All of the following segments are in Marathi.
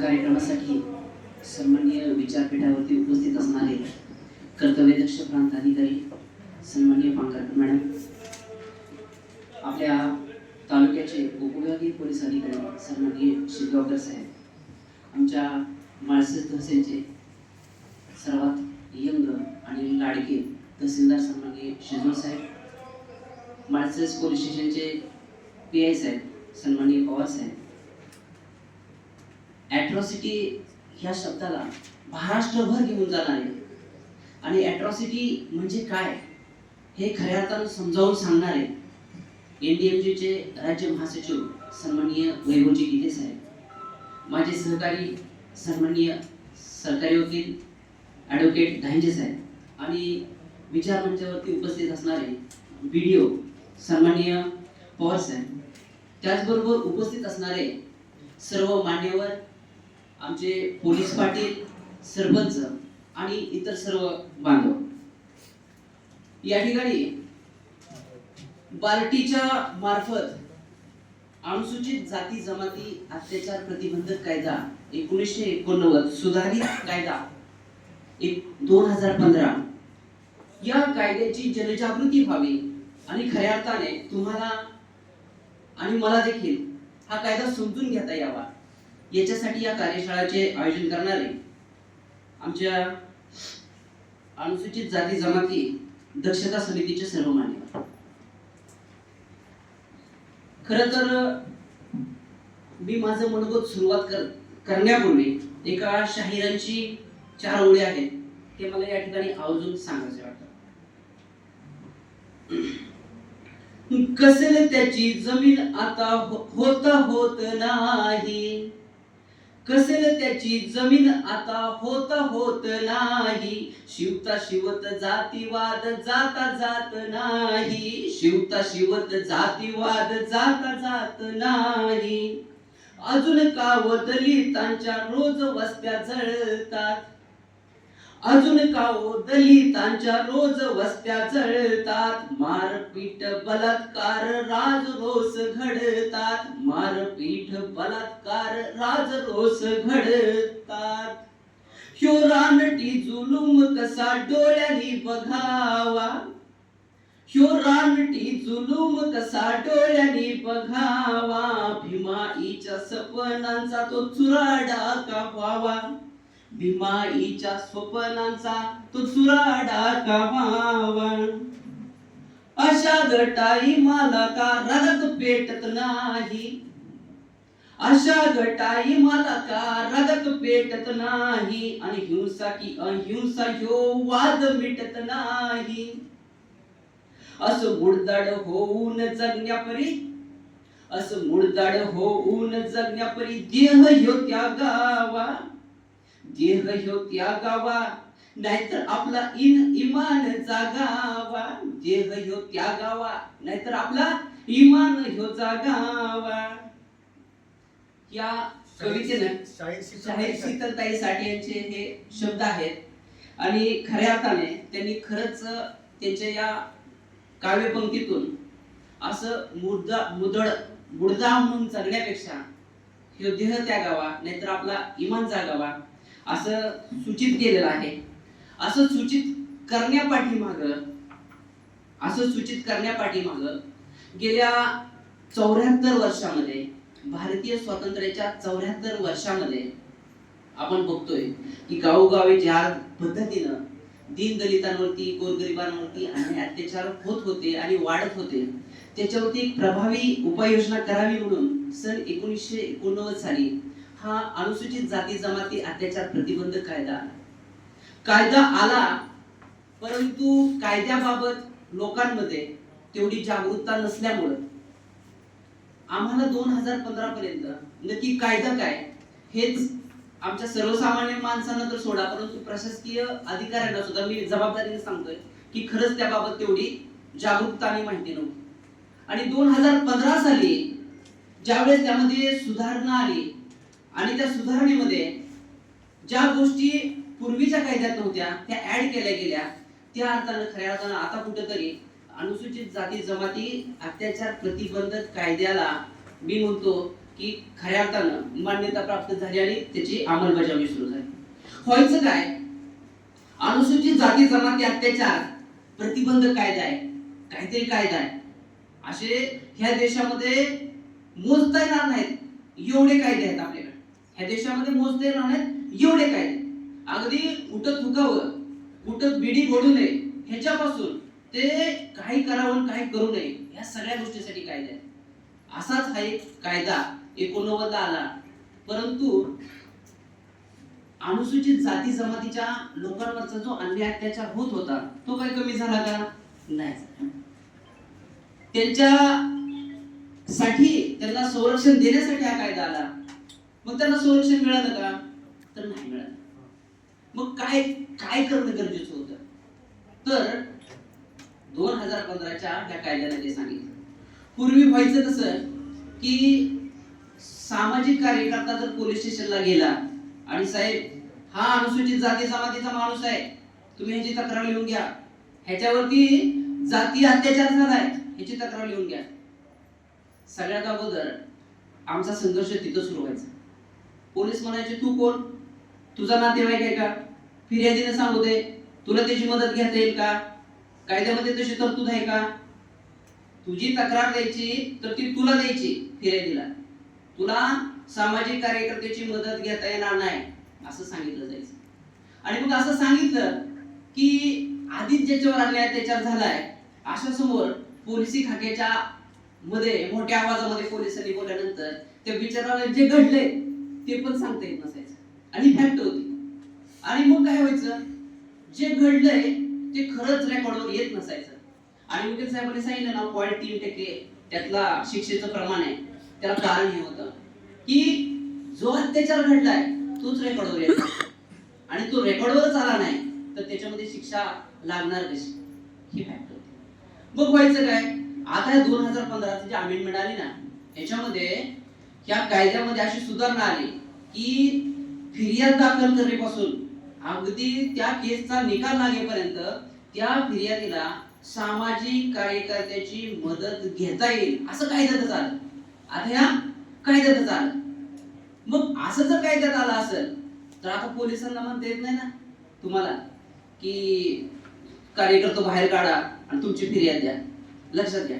कार्यक्रमासाठी सन्माननीय विचारपीठावरती उपस्थित असणारे कर्तव्यदक्ष प्रांत अधिकारी सन्माननीय पांकर मॅडम आपल्या तालुक्याचे उपविभागीय पोलीस अधिकारी सन्माननीय शिरगावकर साहेब आमच्या माळसेज तहसीलचे सर्वात यंग आणि लाडके तहसीलदार सन्माननीय शिजूर साहेब माळसेज पोलीस स्टेशनचे पी आय साहेब सन्माननीय पवार साहेब ॲट्रॉसिटी ह्या शब्दाला महाराष्ट्रभर घेऊन जाणारे आणि ॲट्रॉसिटी म्हणजे काय? हे खऱ्या अर्थानं समजावून सांगणारे एन डी एम जीचे राज्य महासचिव सन्माननीय वैभवजी गीते साहेब. माझे सहकारी सन्माननीय सरकारी वकील ॲडव्होकेट धांजे साहेब. आणि विचार मंचावरती उपस्थित असणारे बी डी ओ सन्माननीय पवार साहेब. त्याचबरोबर उपस्थित असणारे सर्व मान्यवर आमचे पोलीस पाटील सरपंच आणि इतर सर्व बांधव. या ठिकाणी बार्टीच्या मार्फत अनुसूचित जाती जमाती अत्याचार प्रतिबंधक कायदा एकोणीसशे एकोणनव्वद सुधारित कायदा एक दोन हजार पंधरा. या कायद्याची जनजागृती व्हावी आणि खऱ्या अर्थाने तुम्हाला आणि मला देखील हा कायदा समजून घेता यावा. याच्यासाठी या कार्यशाळेचे आयोजन करणारे आमच्या अनुसूचित जाती जमाती दक्षता समितीचे सर्व मान्यवर. खर तर मी माझं मनोगत सुरुवात कर करण्यापूर्वी एका शाहिरांची चार ओळी आहेत ते मला या ठिकाणी आवर्जून सांगायचे वाटतं. कसेल त्याची जमीन आता हो- होता होत नाही. कसेल त्याची जमीन आता होत होत नाही. शिवता शिवत जातीवाद जाता जात नाही. शिवता शिवत जातीवाद जाता जात नाही. अजून का दलितांच्या रोज वस्त्या जळतात. अजून का ओ दलितांच्या रोज वस्त्या जळतात. मारपीट बलात्कार राज रोस घडतात. मारपीट बलात्कार राज रोस घडतात. ह्यो रानटी जुलूम कसा डोळ्यांनी बघावा? ह्यो रानटी जुलूम कसा डोळ्यांनी बघावा? भीमाईच्या सपनांचा तो चुराडा का व्हावा भीमाईच्या स्वप्नांचा तो चुराडा का अशा गटाई मला का रगत पेटत नाही. अशा गटाई मला का रगत पेटत नाही. आणि हिंसा की अहिंसा ह्यो वाद मिटत नाही. असं मुडदाड होऊन जगण्यापरी असं मुडदाड होऊन जगण्यापरी देह यो त्या गावा देह ह्यो त्या गावा नाहीतर आपला इन इमान जागावा. देह ह्यो त्या गावा नाहीतर आपला इमान ह्यो जागावा. या कवितेनं शाहीर शीतलताई साठे यांचे हे शब्द आहेत. आणि खऱ्या अर्थाने त्यांनी खरंच त्यांच्या या काव्यपंक्तीतून असं मुद्दा मुदळ मुडदा म्हणून जगण्यापेक्षा ह्यो देह त्यागावा नाहीतर आपला इमान जागावा असं सूचित केलेलं आहे. असं सूचित करण्यापाठीमाग असं सूचित करण्यापाठीमाग गेल्या चौऱ्याहत्तर वर्षामध्ये भारतीय स्वातंत्र्याच्या चौऱ्याहत्तर वर्षामध्ये आपण बघतोय की गावोगावी ज्या पद्धतीनं दीन दलितांवरती गोरगरिबांवरती आणि अत्याचार होत होते आणि वाढत होते त्याच्यावरती एक प्रभावी उपाययोजना करावी म्हणून सन एकोणीसशे एकोणनव्वद साली हा अनुसूचित जाती जमाती अत्याचार प्रतिबंध कायदा. आला कायदा आला परंतु कायद्याबाबत लोकांमध्ये तेवढी जागरूकता नसल्यामुळं आम्हाला दोन हजार पंधरा पर्यंत नक्की कायदा काय हेच आमच्या सर्वसामान्य माणसांना तर सोडा परंतु प्रशासकीय अधिकाऱ्यांना सुद्धा मी जबाबदारीने सांगतोय की खरंच त्याबाबत तेवढी जागरूकता आणि माहिती नव्हती. आणि दोन हजार पंधरा साली ज्यावेळेस त्यामध्ये सुधारणा आली आणि त्या सुधारणेमध्ये ज्या गोष्टी पूर्वीच्या कायद्यात नव्हत्या त्या ऍड केल्या गेल्या त्या अर्थानं खऱ्या अर्थानं आता कुठेतरी अनुसूचित जाती जमाती अत्याचार प्रतिबंधक कायद्याला मी म्हणतो की खऱ्या अर्थानं मान्यता प्राप्त झाली आणि त्याची अंमलबजावणी सुरू झाली. व्हायचं काय? अनुसूचित जाती जमाती अत्याचार प्रतिबंध कायदा आहे. काहीतरी कायदा आहे. असे ह्या देशामध्ये मोजता येणार नाहीत. एवढे कायदे आहेत आपल्याकडे. ह्या देशामध्ये मोजले राहण्यात एवढे काय? अगदी कुठं थुकावं कुठं बिडी पडू नये ह्याच्यापासून ते काही करावं काही करू नये या सगळ्या गोष्टीसाठी कायदा आहे. असाच हा एक कायदा एकोणनव्वदला आला. परंतु अनुसूचित जाती जमातीच्या लोकांवरचा जो अन्याय अत्याचार होत होता तो काही कमी झाला का? नाही त्यांच्या साठी त्यांना संरक्षण देण्यासाठी हा कायदा आला. मग त्यांना संरक्षण मिळालं का? तर नाही मिळालं. मग काय काय करणं गरजेचं होतं? तर दोन हजार पंधराच्या त्या कायद्याने ते सांगितलं. पूर्वी व्हायचं कसं की सामाजिक कार्यकर्ता जर पोलीस स्टेशनला गेला आणि साहेब हा अनुसूचित जाती जमातीचा माणूस आहे तुम्ही ह्याची तक्रार लिहून घ्या. ह्याच्यावरती जाती अत्याचार झालाय ह्याची तक्रार लिहून घ्या. सगळ्यात अगोदर आमचा संघर्ष तिथं सुरू व्हायचा. पोलीस म्हणायचे तू कोण? तुझा नातेवाईक आहे का? फिर्यादीने सांगू दे. तुला त्याची मदत घेता येईल का? कायद्यामध्ये तशी तरतूद आहे का? तुझी तक्रार द्यायची तर ती तुला द्यायची फिर्यादीला. तुला सामाजिक कार्यकर्त्याची मदत घेता येणार नाही. असं सांगितलं जायचं. आणि मग असं सांगितलं की आधीच ज्याच्यावर अन्याय त्याच्यावर झालाय अशा समोर पोलिसी खाक्याच्या मध्ये मोठ्या आवाजामध्ये पोलिसांनी बोलल्यानंतर त्या बिचाराला जे घडले ते पण सांगता येत नसायचं. आणि फॅक्ट होती. आणि मग काय व्हायचं? जे घडलंय ते खरंच रेकॉर्डवर येत नसायचं. आणि वकील साहेबांनी सांगितलं ना पॉईंट तीन टक्के. त्यातला शिक्षेचं प्रमाण आहे. त्याला कारण हे होतं. की जो अत्याचार घडलाय तोच रेकॉर्डवर येतो. आणि तो रेकॉर्डवरच आला नाही तर त्याच्यामध्ये शिक्षा लागणार कशी? ही फॅक्ट होती. मग व्हायचं काय? आता दोन हजार पंधराची जी अमेंडमेंट आली ना याच्यामध्ये या कायद्यामध्ये अशी सुधारणा आली की फिर्याद दाखल करण्यापासून अगदी त्या केसचा निकाल लागेपर्यंत त्या फिर्यादीला सामाजिक कार्यकर्त्याची मदत घेता येईल असं कायद्यातच आलं आता ह्या कायद्यातच आलं मग असं जर कायद्यात आलं असेल तर आता पोलिसांना म्हणता येत नाही ना तुम्हाला की कार्यकर्ता बाहेर काढा आणि तुमची फिर्याद द्या. लक्षात घ्या.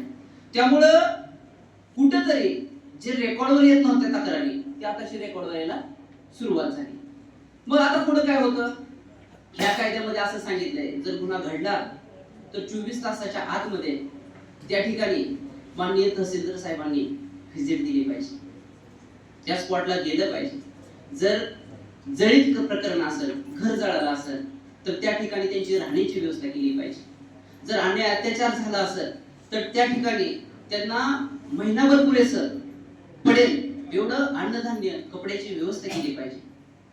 त्यामुळं कुठंतरी जे रेकॉर्डवर येत नव्हत्या तक्रारी ते आताशी रेकॉर्ड व्हायला सुरुवात झाली. मग आता पुढे काय होतं? ह्या कायद्यामध्ये असं सांगितलंय जर गुन्हा घडला तर चोवीस तासाच्या आतमध्ये त्या ठिकाणी माननीय तहसीलदार साहेबांनी व्हिजिट दिली पाहिजे. त्या स्पॉटला गेलं पाहिजे. जर जळीत प्रकरण असेल घर जळालं असेल तर त्या ठिकाणी त्यांची राहण्याची व्यवस्था केली पाहिजे. जर अन्याय अत्याचार झाला असेल तर त्या ठिकाणी त्यांना महिनाभर पुरेसं पडेल एवढं अन्नधान्य कपड्याची व्यवस्था केली पाहिजे.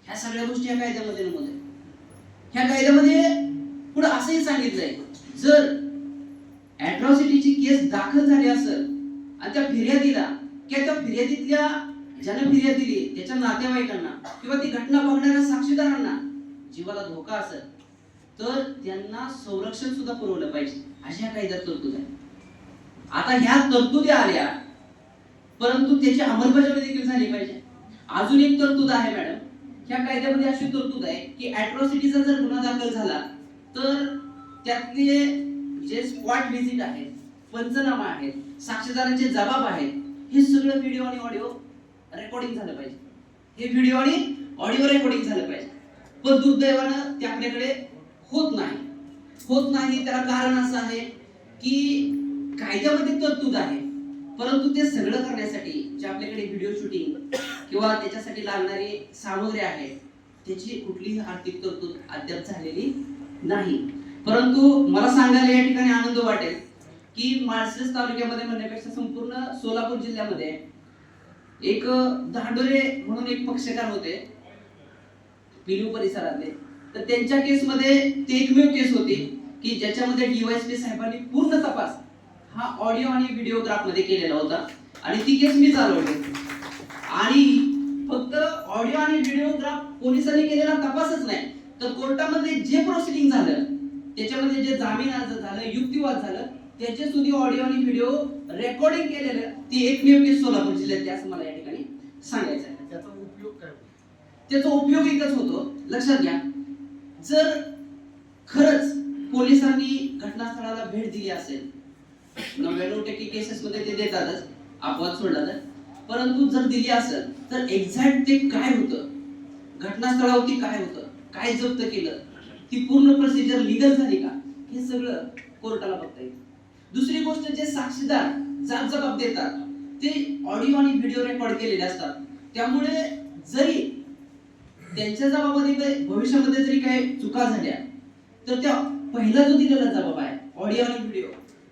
ह्या सगळ्या गोष्टी या कायद्यामध्ये नमूद ह्या कायद्यामध्ये पुढे असंही सांगितलंय जर अॅट्रॉसिटीची केस दाखल झाली असेल आणि त्या फिर्यादीला किंवा त्या फिर्यादीतल्या ज्यानं फिर्याद दिली त्याच्या नातेवाईकांना किंवा ती घटना बघणाऱ्या साक्षीदारांना जीवाला धोका असेल तर त्यांना संरक्षण सुद्धा पुरवलं पाहिजे. अशा कायद्यात तरतूद आहे आता ह्या तरतुदी आल्या परंतु त्याची अंमलबजावणी देखील झाली पाहिजे. अजून एक तरतूद आहे मॅडम. ह्या कायद्यामध्ये अशी तरतूद आहे की अॅट्रॉसिटीचा जर गुन्हा दाखल झाला तर त्यातले जे स्पॉट व्हिजिट आहेत पंचनामा आहेत साक्षीदारांचे जबाब आहेत हे सगळं व्हिडिओ आणि ऑडिओ रेकॉर्डिंग झालं पाहिजे. हे व्हिडिओ आणि ऑडिओ रेकॉर्डिंग झालं पाहिजे. पण दुर्दैवानं ते आपल्याकडे होत नाही. होत नाही त्याला कारण असं आहे की कायद्यामध्ये तरतूद आहे. परंतु ते सगळं करण्यासाठी जे आपल्याकडे व्हिडिओ शूटिंग किंवा त्याच्यासाठी लागणारी सामग्री आहे त्याची कुठलीही आर्थिक तरतूद अद्याप झालेली नाही. परंतु मला सांगायला या ठिकाणी आनंद वाटेल की माळशिरस तालुक्यामध्ये म्हणण्यापेक्षा संपूर्ण सोलापूर जिल्ह्यामध्ये एक धांडोरे म्हणून एक पक्षकार होते पिलू परिसरातले. तर त्यांच्या केसमध्ये ते एकमेव केस होती की ज्याच्यामध्ये डीवायसपी साहेबांनी पूर्ण तपास हा ऑडिओ आणि व्हिडिओग्राफमध्ये केलेला होता. आणि ती केस मी चालवली. आणि फक्त ऑडिओ आणि व्हिडिओग्राफ पोलिसांनी केलेला तपासच नाही तर कोर्टामध्ये जे प्रोसिडिंग झालं त्याच्यामध्ये जे जामीन अर्ज झालं युक्तिवाद झालं त्याचे सुद्धा ऑडिओ आणि व्हिडिओ रेकॉर्डिंग केलेलं ती एकमेव केस सोलापूर जिल्ह्यातली असं मला या ठिकाणी सांगायचं आहे. त्याचा उपयोग काय त्याचा उपयोग एकच होतो. लक्षात घ्या. जर खरंच पोलिसांनी घटनास्थळाला भेट दिली असेल नव्याण्णव टक्के केसेस मध्ये ते देतातच. अपवाद सोडला तर परंतु जर दिली असेल तर एक्झॅक्ट ते काय होतं? घटनास्थळावरती काय होतं? काय जप्त केलं? ती पूर्ण प्रोसिजर लिगल झाली का? हे सगळं कोर्टाला बघता येईल. दुसरी गोष्ट जे साक्षीदार जाब जबाब देतात ते ऑडिओ आणि व्हिडिओ रेकॉर्ड केलेले असतात. त्यामुळे जरी त्यांच्या जबाबामध्ये भविष्यामध्ये जरी काही चुका झाल्या तर त्या पहिला जो दिलेला जबाब आहे ऑडिओ आणि व्हिडिओ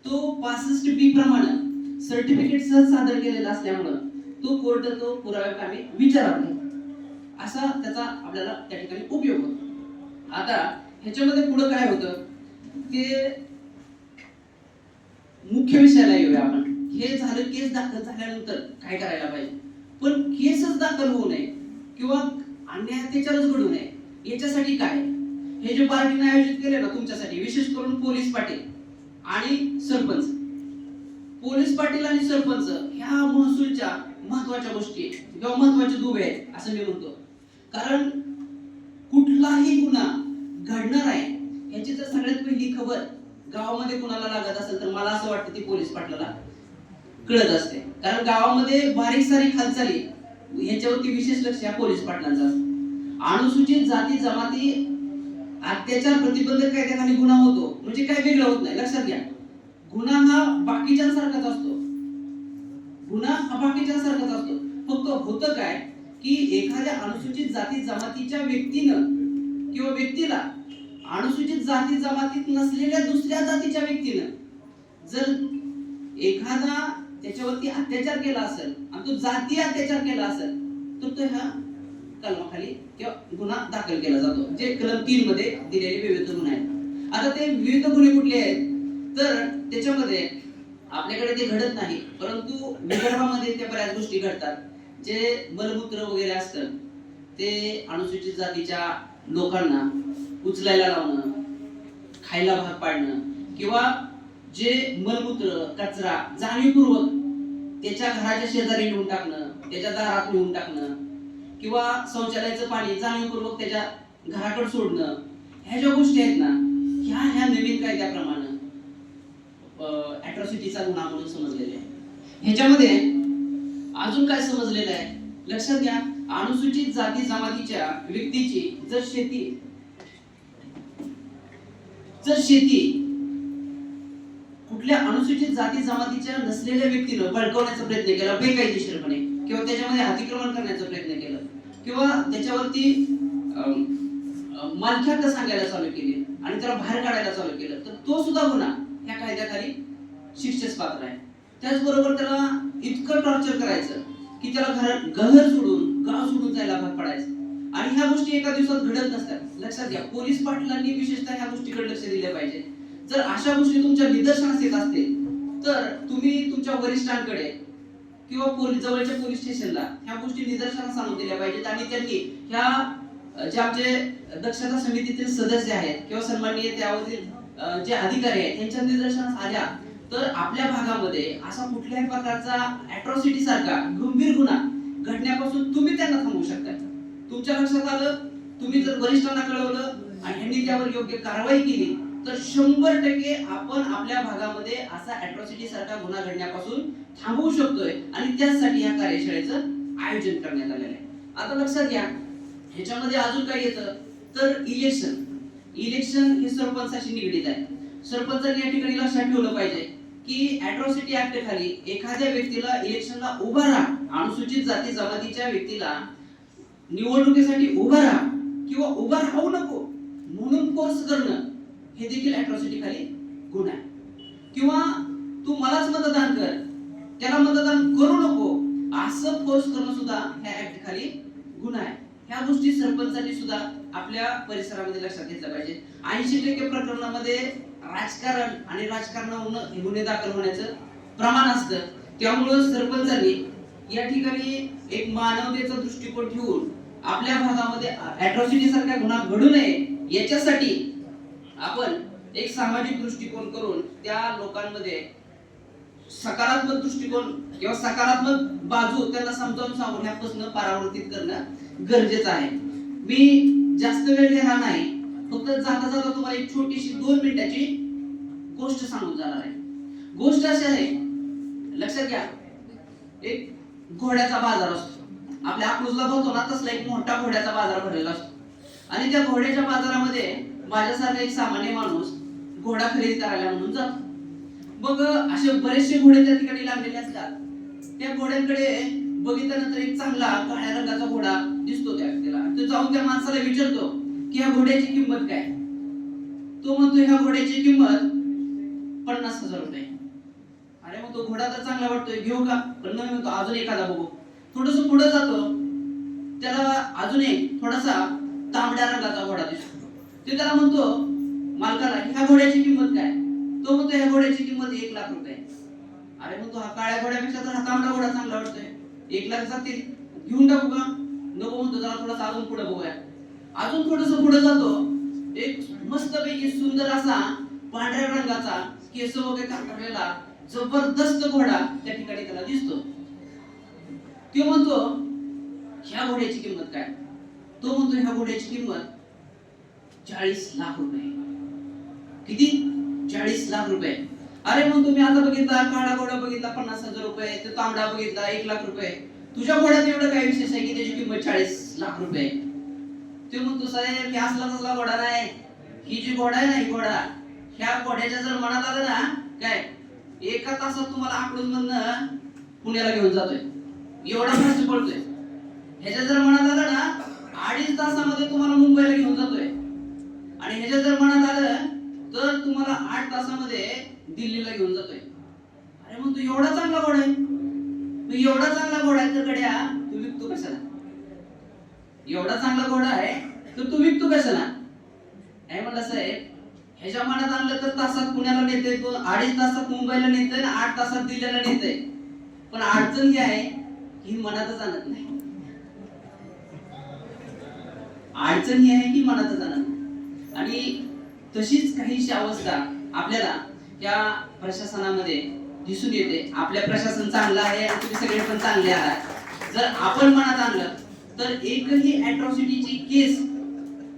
तो पासष्ट बी प्रमाणे सर्टिफिकेट सह सादर केलेला असल्यामुळं तो कोर्ट तो पुराव्याकामी विचारात घेतो असा त्याचा आपल्याला त्या ठिकाणी उपयोग होतो. आता ह्याच्यामध्ये पुढे काय होतं? ते मुख्य विषयाला येऊया आपण. हे झालं केस दाखल झाल्यानंतर काय करायला पाहिजे? पण केसच दाखल होऊ नये किंवा अन्याय अत्याचारच घडू नये. याच्यासाठी काय? हे जे पार्टीने आयोजित केले ना तुमच्यासाठी विशेष करून पोलीस पाटील आणि सरपंच. पोलीस पाटील आणि सरपंच ह्या महसूलच्या महत्त्वाच्या गोष्टी आहेत किंवा महत्त्वाचे दुबे आहेत असं मी म्हणतो. कारण कुठलाही गुन्हा घडणार आहे याची जर सगळ्यात पहिली खबर गावामध्ये कुणाला लागत असेल तर मला असं वाटतं ती पोलीस पाटलाला कळत असते. कारण गावामध्ये बारीक सारीक हालचाली ह्याच्यावरती विशेष लक्ष या पोलीस पाटलांचं असतं. अनुसूचित जाती जमाती अत्याचार प्रतिबंधक कायद्याखाली गुन्हा होतो. म्हणजे काय वेगळं होत नाही. लक्षात घ्या. गुन्हा हा बाकीच्यांसारखाच असतो. गुन्हा हा बाकीच्यांसारखाच असतो. फक्त होतं काय? की एखाद्या अनुसूचित जाती जमातीच्या व्यक्तीनं किंवा व्यक्तीला अनुसूचित जाती जमातीत नसलेल्या दुसऱ्या जातीच्या व्यक्तीनं जर एखादा त्याच्यावरती अत्याचार केला असेल आणि तो जाती अत्याचार केला असेल तर तो ह्या कलमाखाली किंवा गुन्हा दाखल केला जातो जे कलम तीन मध्ये दिलेले विविध गुन्हे आहेत. आता ते विविध गुन्हे कुठले आहेत? तर त्याच्यामध्ये आपल्याकडे ते घडत नाही परंतु विदर्भामध्ये त्या बऱ्याच गोष्टी घडतात. जे मलमूत्र वगैरे असतं ते अनुसूचित जातीच्या लोकांना उचलायला लावणं खायला भाग पाडणं किंवा जे मलमूत्र कचरा जाणीवपूर्वक त्याच्या घराच्या शेजारी नेऊन टाकणं त्याच्या दारात नेऊन टाकणं किंवा शौचालयाचं पाणी जाणीवपूर्वक त्याच्या घराकडे सोडणं ह्या ज्या गोष्टी आहेत ना ह्या ह्या नवीन कायद्याप्रमाणे अॅट्रॉसिटीचा गुन्हा म्हणून समजलेले आहे. ह्याच्यामध्ये अजून काय समजलेलं आहे? लक्षात घ्या अनुसूचित जाती जमातीच्या व्यक्तीची जर शेती जर शेती कुठल्या अनुसूचित जाती जमातीच्या नसलेल्या व्यक्तीनं बळकवण्याचा प्रयत्न केला बेकायदेशीरपणे किंवा त्याच्यामध्ये अतिक्रमण करण्याचा प्रयत्न केला किंवा त्याच्यावरती अम, सांगायला चालू केली आणि त्याला बाहेर काढायला चालू केलं तर तो सुद्धा गुन्हा ह्या कायद्याखाली शिक्षेस पात्र आहे. त्याचबरोबर त्याला इतकं टॉर्चर करायचं की त्याला घर घर सोडून गाव सोडून जायला भाग पडायचं. आणि ह्या गोष्टी एका दिवसात घडत नसतात. लक्षात घ्या पोलीस पाटलांनी विशेषतः ह्या गोष्टीकडे लक्ष दिले पाहिजे. जर अशा गोष्टी तुमच्या निदर्शनास येत असतील तर तुम्ही तुमच्या वरिष्ठांकडे किंवा पोलीस जवळच्या पोलीस स्टेशनला ह्या गोष्टी निदर्शनास आणून दिल्या पाहिजेत आणि त्यांनी ह्या जे आमचे दक्षता समितीतील सदस्य आहेत किंवा सन्माननीय त्यावरील जे अधिकारी आहेत त्यांच्या निदर्शनास आल्या तर आपल्या भागामध्ये असा कुठल्याही प्रकारचा अॅट्रॉसिटी सारखा गंभीर गुन्हा घडण्यापासून तुम्ही त्यांना थांबवू शकता. तुमच्या लक्षात आलं? तुम्ही जर वरिष्ठांना कळवलं आणि ह्यांनी त्यावर योग्य कारवाई केली तर शंभर टक्के आपण आपल्या भागामध्ये असा अॅट्रॉसिटी सारखा गुन्हा घडण्यापासून थांबवू शकतोय आणि त्यासाठी या कार्यशाळेचं आयोजन करण्यात आलेलं आहे. आता लक्षात घ्या ह्याच्यामध्ये अजून काय येतं? तर इलेक्शन इलेक्शन हे सरपंचाशी निगडीत आहे. सरपंचांनी या ठिकाणी लक्षात ठेवलं पाहिजे की अॅट्रॉसिटी ऍक्ट खाली एखाद्या व्यक्तीला इलेक्शनला उभा राहा अनुसूचित जाती जमातीच्या व्यक्तीला निवडणुकीसाठी उभा राहा किंवा उभा राहू नको म्हणून फोर्स करणं. हे देखील अॅट्रॉसिटी खाली गुन्हा आहे. किंवा तू मलाच मतदान कर त्याला मतदान करू नको असं फोर्स करणं सुद्धा ह्या ऍक्ट खाली गुन्हा आहे. ह्या गोष्टी सरपंचांनी सुद्धा आपल्या परिसरामध्ये लक्षात घेतल्या पाहिजे ऐंशी टक्के प्रकरणामध्ये राजकारण आणि राजकारण गुन्हे दाखल होण्याचं प्रमाण असतं. त्यामुळं सरपंचांनी या ठिकाणी एक मानवतेचा दृष्टिकोन ठेवून आपल्या भागामध्ये अॅट्रॉसिटी सारखा गुन्हा घडू नये याच्यासाठी आपण एक सामाजिक दृष्टिकोन करून त्या लोकांमध्ये सकारात्मक दृष्टिकोन किंवा सकारात्मक बाजू त्यांना समजावून सांगण्यापासून परावर्तित करणं गरजेचं आहे. मी जास्त वेळ घेणार नाही फक्त जाता जाता तुम्हाला एक छोटीशी दोन मिनिटाची गोष्ट सांगून जाणार आहे. गोष्ट अशी आहे लक्षात घ्या एक घोड्याचा बाजार असतो. आपल्या अकलूजला बघतो ना तसला एक मोठा घोड्याचा बाजार भरलेला असतो. आणि त्या घोड्याच्या बाजारामध्ये माझ्यासारखा एक सामान्य माणूस घोडा खरेदी करायला म्हणून जातो. मग असे बरेचसे घोडे त्या ठिकाणी लागलेले असतात. त्या घोड्यांकडे बघितल्यानंतर एक चांगला काळ्या रंगाचा घोडा दिसतो त्या व्यक्तीला. तो जाऊन त्या माणसाला विचारतो की ह्या घोड्याची किंमत काय? तो म्हणतो ह्या घोड्याची किंमत पन्नास हजार रुपये. अरे मग तो घोडा तर चांगला वाटतोय घेऊ का? पण म्हणतो अजून एखादा बघू. थोडस पुढे जातो त्याला अजून एक थोडासा तांबड्या रंगाचा घोडा दिसतो. ते त्याला म्हणतो मालकाला ह्या घोड्याची किंमत काय? तो म्हणतो ह्या घोड्याची किंमत एक लाख रुपये. अरे म्हणतो हा काळ्या घोड्यापेक्षा तर हा तांबडा घोडा चांगला वाटतोय. एक लाख जातील. घेऊन टाकू का? नको म्हणतो जरा थोडासा अजून पुढे बघूया. अजून थोडस पुढे जातो. एक मस्तपैकी सुंदर असा पांढऱ्या रंगाचा केस वगैरे कापलेला जबरदस्त घोडा त्या ठिकाणी त्याला दिसतो. तो म्हणतो ह्या घोड्याची किंमत काय? तो म्हणतो ह्या घोड्याची किंमत चाळीस लाख रुपये. किती? चाळीस लाख रुपये. अरे मग तुम्ही आता बघितला काळा घोडा बघितला पन्नास हजार रुपये तो तांबडा बघितला एक लाख रुपये. तुझ्या घोड्यात एवढं काय विशेष आहे की त्याची किंमत चाळीस लाख रुपये ते म्हणतो साहेब की असला तसला घोडा नाही. ही जी घोडा आहे ना ही घोडा ह्या घोड्याच्या जर मनात आलं ना काय? एका तासात तुम्हाला आकडून मधनं पुण्याला घेऊन जातोय. एवढा खर्च पडतोय. ह्याच्या जर मनात आलं ना अडीच तासामध्ये तुम्हाला मुंबईला घेऊन जातोय. आणि ह्याच्या जर मनात आलं तर तुम्हाला आठ तासामध्ये दिल्लीला घेऊन जातोय. अरे मग तू एवढा चांगला घोडा आहे. तू एवढा चांगला घोडा आहे तर गड्या तू विकतो कशाला? एवढा चांगला घोडा आहे तर तू विकतो कशाला? नाही म्हणलं साहेब ह्याच्या मनात आणलं तर तासात पुण्याला नेते अडीच तासात मुंबईला नेते आणि आठ तासात दिल्लीला नेते पण अडचण ही आहे ही मनातच आणत नाही. अडचण ही आहे की मनातच आणत आणि तशीच काहीशी अवस्था आपल्याला या प्रशासनामध्ये दिसून येते. आपल्या प्रशासन चांगलं आहे आणि तुम्ही सगळे पण चांगले आहात. जर आपण मनात आणलं तर एकही अॅट्रॉसिटीची केस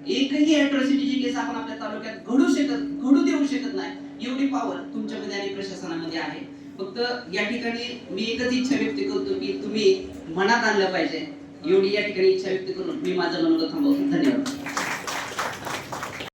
एकही अॅट्रॉसिटीची केस आपण आपल्या तालुक्यात घडू शकत घडू देऊ शकत नाही एवढी पॉवर तुमच्यामध्ये आणि प्रशासनामध्ये आहे. फक्त या ठिकाणी मी एकच इच्छा व्यक्त करतो की तुम्ही मनात आणलं पाहिजे. एवढी या ठिकाणी इच्छा व्यक्त करून मी माझं मनोगत थांबवतो. धन्यवाद.